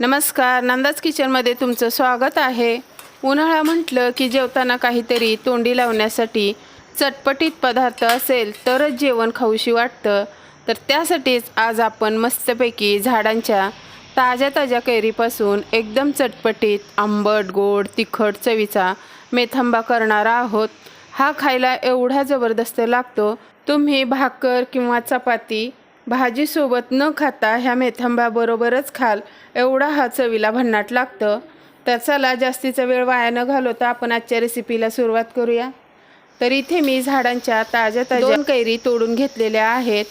नमस्कार नंदाज किचनमध्ये तुमचं स्वागत आहे. उन्हाळा म्हटलं की जेवताना काहीतरी तोंडी लावण्यासाठी चटपटीत पदार्थ असेल तरच जेवण खाऊशी वाटतं. तर त्यासाठीच आज आपण मस्तपैकी झाडांच्या ताज्या ताज्या कैरीपासून एकदम चटपटीत आंबट गोड तिखट चवीचा मेथंबा करणार आहोत. हा खायला एवढा जबरदस्त लागतो. तुम्ही भाकर किंवा चपाती भाजीसोबत न खाता ह्या मेथंब्याबरोबरच खाल. एवढा हा चवीला भन्नाट लागतं. तर चला जास्तीचा वेळ वाया न घालवता आपण आजच्या रेसिपीला सुरुवात करूया. तर इथे मी झाडांच्या ताज्या ताज्या दोन कैरी तोडून घेतलेल्या आहेत.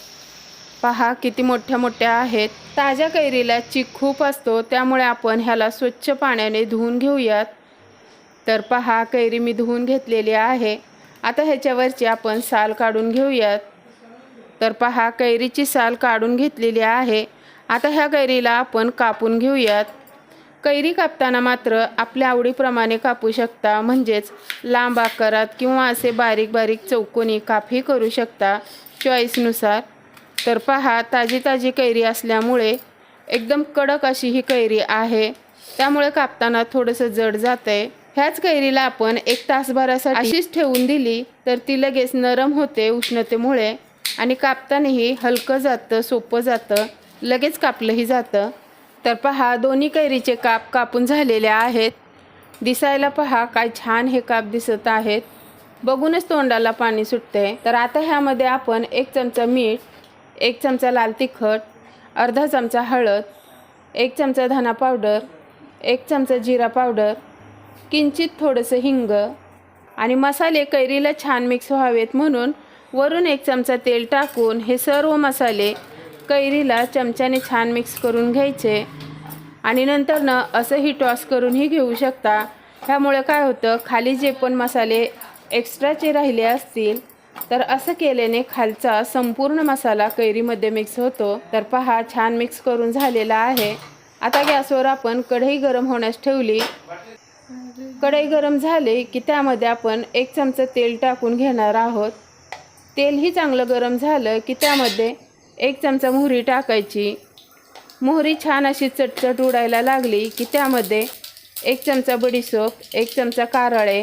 पहा किती मोठ्या मोठ्या आहेत. ताज्या कैरीला चीक खूप असतो त्यामुळे आपण ह्याला स्वच्छ पाण्याने धुवून घेऊयात. तर पहा कैरी मी धुवून घेतलेली आहे. आता ह्याच्यावरची आपण साल काढून घेऊयात. तर पहा कैरीची साल काढून घेतलेली आहे. आता ह्या कैरीला आपण कापून घेऊयात. कैरी कापताना मात्र आपल्या आवडीप्रमाणे कापू शकता म्हणजेच लांब आकारात किंवा असे बारीक बारीक चौकोनी कापही करू शकता चॉईसनुसार तर पहा ताजी ताजी कैरी असल्यामुळे एकदम कडक अशी ही कैरी आहे. त्यामुळे कापताना थोडंसं जड जातं आहे ह्याच कैरीला आपण एक तासभरासाठी अशीच ठेवून दिली तर ती लगेच नरम होते उष्णतेमुळे. आणि कापतानाही हलकं जातं सोपं जातं लगेच कापलंही जातं. तर पहा दोन्ही कैरीचे काप कापून झालेले आहेत. दिसायला पहा काय छान हे काप दिसत आहेत. बघूनच तोंडाला पाणी सुटते. तर आता ह्यामध्ये आपण एक चमचा मीठ एक चमचा लाल तिखट अर्धा चमचा हळद एक चमचा धना पावडर एक चमचा जिरा पावडर किंचित थोडंसं हिंग आणि मसाले कैरीला छान मिक्स व्हावेत म्हणून वरून एक चमचा तेल टाकून हे सर्व मसाले कैरीला चमच्याने छान मिक्स करून घ्यायचे. आणि नंतरनं असंही टॉस करूनही घेऊ शकता. ह्यामुळे काय होतं खाली जे पण मसाले एक्स्ट्राचे राहिले असतील तर असं केल्याने खालचा संपूर्ण मसाला कैरीमध्ये मिक्स होतो. तर पहा छान मिक्स करून झालेला आहे. आता गॅसवर आपण कढई गरम होण्यास ठेवली. कढई गरम झाले की त्यामध्ये आपण एक चमचा तेल टाकून घेणार आहोत. तेलही चांगलं गरम झालं की त्यामध्ये एक चमचा मोहरी टाकायची. मोहरी छान अशी चटचट उडायला लागली की त्यामध्ये एक चमचा बडीसोप एक चमचा कारळे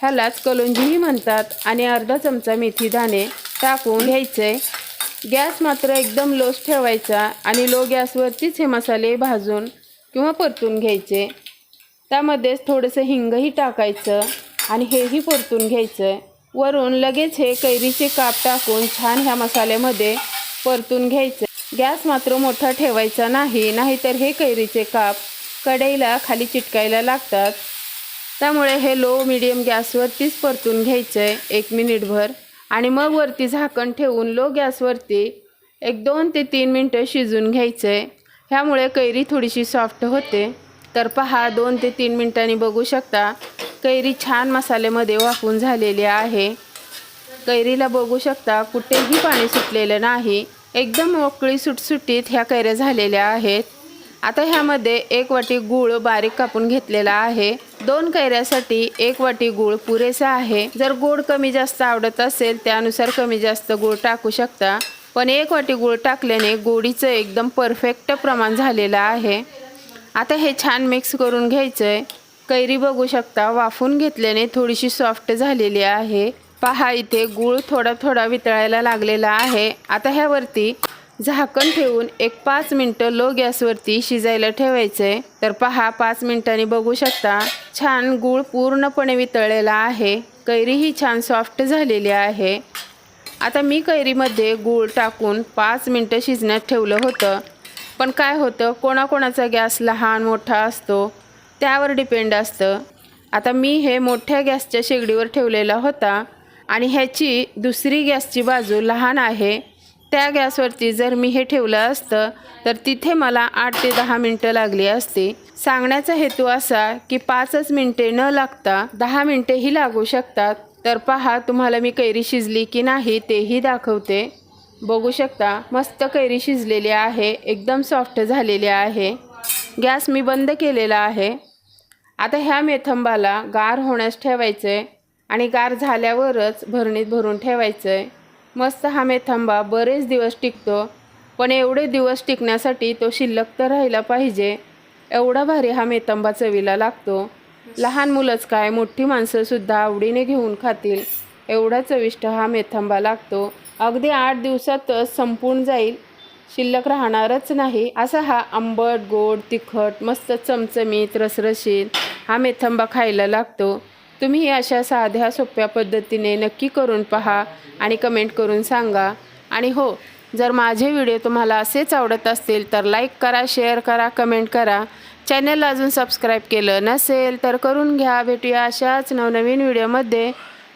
ह्यालाच कलोंजीही म्हणतात आणि अर्धा चमचा मेथी दाणे टाकून घ्यायचे. गॅस मात्र एकदम लोच ठेवायचा आणि लो गॅसवरतीच हे मसाले भाजून किंवा परतून घ्यायचे. त्यामध्येच थोडंसं हिंगही टाकायचं आणि हेही परतून घ्यायचं. वरून लगेच हे कैरीचे काप टाकून छान ह्या मसाल्यामध्ये परतून घ्यायचं. गॅस मात्र मोठा ठेवायचा नाही नाहीतर हे कैरीचे काप कढईला खाली चिटकायला लागतात. त्यामुळे हे लो मिडियम गॅसवरतीच परतून घ्यायचं आहे एक मिनिटभर आणि मग वरती झाकण ठेवून लो गॅसवरती एक दोन ते तीन मिनटं शिजून घ्यायचं. आहे ह्यामुळे कैरी थोडीशी सॉफ्ट होते. तर पहा दोन ते तीन मिनटांनी बघू शकता कैरी छान मसाल्यामध्ये वाफून झालेली आहे. कैरीला बघू शकता कुठेही पाणी सुटलेलं नाही. एकदम मोकळी सुटसुटीत ह्या कैऱ्या झालेल्या आहेत. आता ह्यामध्ये एक वाटी गूळ बारीक कापून घेतलेला आहे. दोन कैऱ्यासाठी एक वाटी गूळ पुरेसा आहे. जर गोड कमी जास्त आवडत असेल त्यानुसार कमी जास्त गूळ टाकू शकता. पण एक वाटी गूळ टाकल्याने गोडीचं एकदम परफेक्ट प्रमाण झालेलं आहे. आता हे छान मिक्स करून घ्यायचं आहे कैरी बघू शकता वाफून घेतल्याने थोडीशी सॉफ्ट झालेली आहे. पहा इथे गूळ थोडा थोडा वितळायला लागलेला आहे. आता ह्यावरती झाकण ठेवून एक पाच मिनटं लो गॅसवरती शिजायला ठेवायचं आहे तर पहा पाच मिनटांनी बघू शकता छान गूळ पूर्णपणे वितळलेला आहे. कैरीही छान सॉफ्ट झालेली आहे. आता मी कैरीमध्ये गूळ टाकून पाच मिनटं शिजण्यात ठेवलं होतं. पण काय होतं कोणाकोणाचा गॅस लहान मोठा असतो त्यावर डिपेंड असतं. आता मी हे मोठ्या गॅसच्या शेगडीवर ठेवलेला होता आणि ह्याची दुसरी गॅसची बाजू लहान आहे. त्या गॅसवरती जर मी हे ठेवलं असतं तर तिथे मला आठ ते दहा मिनटं लागली असती. सांगण्याचा हेतू असा की पाचच मिनटे न लागता दहा मिनटेही लागू शकतात. तर पहा तुम्हाला मी कैरी शिजली की नाही तेही दाखवते. बघू शकता मस्त कैरी शिजलेली आहे एकदम सॉफ्ट झालेली आहे. गॅस मी बंद केलेला आहे. आता ह्या मेथंबाला गार होण्यास ठेवायचं आहे आणि गार झाल्यावरच भरणीत भरून ठेवायचं आहे मस्त हा मेथंबा बरेच दिवस टिकतो पण एवढे दिवस टिकण्यासाठी तो शिल्लक तर राहिला पाहिजे. एवढा भारी हा मेथंबा चवीला लागतो. लहान मुलंच काय मोठी माणसंसुद्धा आवडीने घेऊन खातील. एवढा चविष्ट हा मेथंबा लागतो. अगदी आठ दिवसातच संपून जाईल. शिल्लक राहणारच नाही. असा हा आंबट गोड तिखट मस्त चमचमीत रसरशीत हा मेथंबा खायला लागतो. तुम्ही अशा साध्या सोप्या पद्धतीने नक्की करून पहा आणि कमेंट करून सांगा. आणि हो जर माझे व्हिडिओ तुम्हाला असेच आवडत असतील तर लाईक करा शेअर करा कमेंट करा. चॅनल अजून सबस्क्राईब केलं नसेल तर करून घ्या. भेटूया अशाच नवनवीन व्हिडिओमध्ये.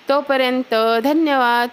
तोपर्यंत धन्यवाद.